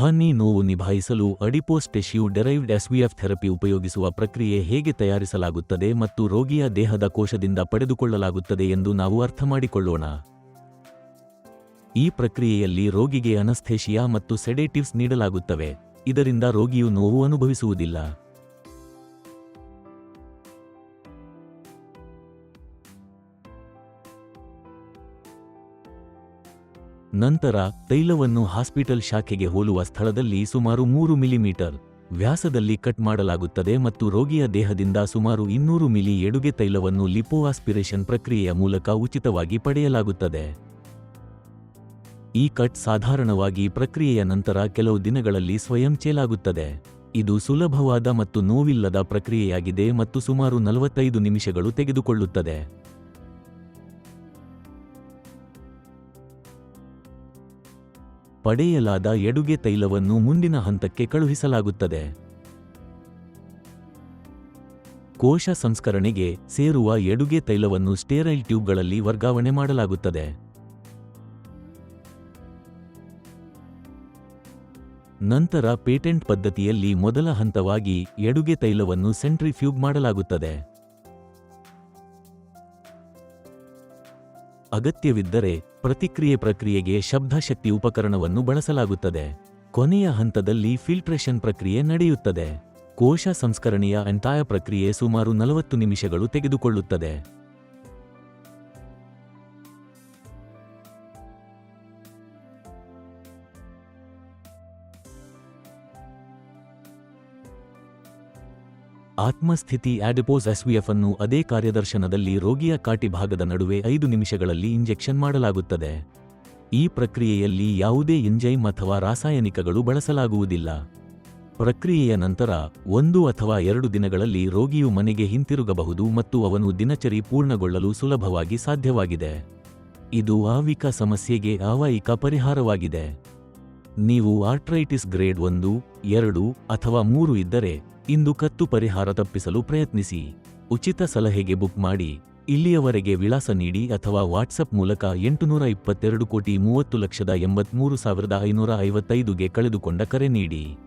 ಹನಿ ನೋವು ನಿಭಾಯಿಸಲು adipose ಟೆಶ್ಯೂ ಡೆರೈವ್ಡ್ ಎಸ್ವಿಎಫ್ therapy ಉಪಯೋಗಿಸುವ ಪ್ರಕ್ರಿಯೆ ಹೇಗೆ ತಯಾರಿಸಲಾಗುತ್ತದೆ ಮತ್ತು ರೋಗಿಯ ದೇಹದ ಕೋಶದಿಂದ ಪಡೆದುಕೊಳ್ಳಲಾಗುತ್ತದೆ ಎಂದು ನಾವು ಅರ್ಥಮಾಡಿಕೊಳ್ಳೋಣ. ಈ ಪ್ರಕ್ರಿಯೆಯಲ್ಲಿ ರೋಗಿಗೆ ಅನಸ್ಥೇಷಿಯಾ ಮತ್ತು ಸೆಡೇಟಿವ್ಸ್ ನೀಡಲಾಗುತ್ತವೆ. ಇದರಿಂದ ರೋಗಿಯು ನೋವು ಅನುಭವಿಸುವುದಿಲ್ಲ. ನಂತರ ತೈಲವನ್ನು ಹಾಸ್ಪಿಟಲ್ ಶಾಖೆಗೆ ಹೋಲುವ ಸ್ಥಳದಲ್ಲಿ ಸುಮಾರು ಮೂರು ಮಿಲಿಮೀಟರ್ ವ್ಯಾಸದಲ್ಲಿ ಕಟ್ ಮಾಡಲಾಗುತ್ತದೆ ಮತ್ತು ರೋಗಿಯ ದೇಹದಿಂದ ಸುಮಾರು ಇನ್ನೂರು ಮಿಲಿ ಎಡುಗೆ ತೈಲವನ್ನು ಲಿಪೋಆಸ್ಪಿರೇಷನ್ ಪ್ರಕ್ರಿಯೆಯ ಮೂಲಕ ಉಚಿತವಾಗಿ ಪಡೆಯಲಾಗುತ್ತದೆ. ಈ ಕಟ್ ಸಾಧಾರಣವಾಗಿ ಪ್ರಕ್ರಿಯೆಯ ನಂತರ ಕೆಲವು ದಿನಗಳಲ್ಲಿ ಸ್ವಯಂ ಚೇಲಾಗುತ್ತದೆ. ಇದು ಸುಲಭವಾದ ಮತ್ತು ನೋವಿಲ್ಲದ ಪ್ರಕ್ರಿಯೆಯಾಗಿದೆ ಮತ್ತು ಸುಮಾರು ನಲವತ್ತೈದು ನಿಮಿಷಗಳು ತೆಗೆದುಕೊಳ್ಳುತ್ತದೆ. ಪಡೆಯಲಾದ ಎಡುಗೆ ತೈಲವನ್ನು ಮುಂದಿನ ಹಂತಕ್ಕೆ ಕಳುಹಿಸಲಾಗುತ್ತದೆ. ಕೋಶ ಸಂಸ್ಕರಣೆಗೆ ಸೇರುವ ಎಡುಗೆ ತೈಲವನ್ನು ಸ್ಟೇರೈಲ್ ಟ್ಯೂಬ್ಗಳಲ್ಲಿ ವರ್ಗಾವಣೆ ಮಾಡಲಾಗುತ್ತದೆ. ನಂತರ ಪೇಟೆಂಟ್ ಪದ್ಧತಿಯಲ್ಲಿ ಮೊದಲ ಹಂತವಾಗಿ ಎಡುಗೆ ತೈಲವನ್ನು ಸೆಂಟ್ರಿಫ್ಯೂಗ್ ಮಾಡಲಾಗುತ್ತದೆ. ಅಗತ್ಯವಿದ್ದರೆ ಪ್ರತಿಕ್ರಿಯೆ ಪ್ರಕ್ರಿಯೆಗೆ ಶಬ್ದಶಕ್ತಿ ಉಪಕರಣವನ್ನು ಬಳಸಲಾಗುತ್ತದೆ. ಕೊನೆಯ ಹಂತದಲ್ಲಿ ಫಿಲ್ಟ್ರೇಷನ್ ಪ್ರಕ್ರಿಯೆ ನಡೆಯುತ್ತದೆ. ಕೋಶ ಸಂಸ್ಕರಣೆಯ ಅಂತಾಯ ಪ್ರಕ್ರಿಯೆ ಸುಮಾರು ನಲವತ್ತು ನಿಮಿಷಗಳು ತೆಗೆದುಕೊಳ್ಳುತ್ತದೆ. ಆತ್ಮಸ್ಥಿತಿ ಆಡಿಪೋಸ್ ಎಸ್ವಿಎಫ್ ಅನ್ನು ಅದೇ ಕಾರ್ಯದರ್ಶನದಲ್ಲಿ ರೋಗಿಯ ಕಾಟಿ ಭಾಗದ ನಡುವೆ ಐದು ನಿಮಿಷಗಳಲ್ಲಿ ಇಂಜೆಕ್ಷನ್ ಮಾಡಲಾಗುತ್ತದೆ. ಈ ಪ್ರಕ್ರಿಯೆಯಲ್ಲಿ ಯಾವುದೇ ಎಂಜೈಮ್ ಅಥವಾ ರಾಸಾಯನಿಕಗಳು ಬಳಸಲಾಗುವುದಿಲ್ಲ. ಪ್ರಕ್ರಿಯೆಯ ನಂತರ ಒಂದು ಅಥವಾ ಎರಡು ದಿನಗಳಲ್ಲಿ ರೋಗಿಯು ಮನೆಗೆ ಹಿಂತಿರುಗಬಹುದು ಮತ್ತು ಅವನು ದಿನಚರಿ ಪೂರ್ಣಗೊಳ್ಳಲು ಸುಲಭವಾಗಿ ಸಾಧ್ಯವಾಗಿದೆ. ಇದು ಆವಿಕ ಸಮಸ್ಯೆಗೆ ಆವಾಯಿಕ ಪರಿಹಾರವಾಗಿದೆ. ನೀವು ಆರ್ಟ್ರೈಟಿಸ್ ಗ್ರೇಡ್ ಒಂದು, ಎರಡು ಅಥವಾ ಮೂರು ಇದ್ದರೆ ಇಂದು ಕತ್ತು ಪರಿಹಾರ ತಪ್ಪಿಸಲು ಪ್ರಯತ್ನಿಸಿ. ಉಚಿತ ಸಲಹೆಗೆ ಬುಕ್ ಮಾಡಿ. ಇಲ್ಲಿಯವರೆಗೆ ವಿಳಾಸ ನೀಡಿ ಅಥವಾ ವಾಟ್ಸಪ್ ಮೂಲಕ ಎಂಟುನೂರ ಇಪ್ಪತ್ತೆರಡು ಕೋಟಿ ಮೂವತ್ತು ಲಕ್ಷದ ಎಂಬತ್ಮೂರು ಸಾವಿರದ ಐನೂರ ಐವತ್ತೈದುಗೆ ಕಳೆದುಕೊಂಡ ಕರೆ ನೀಡಿ.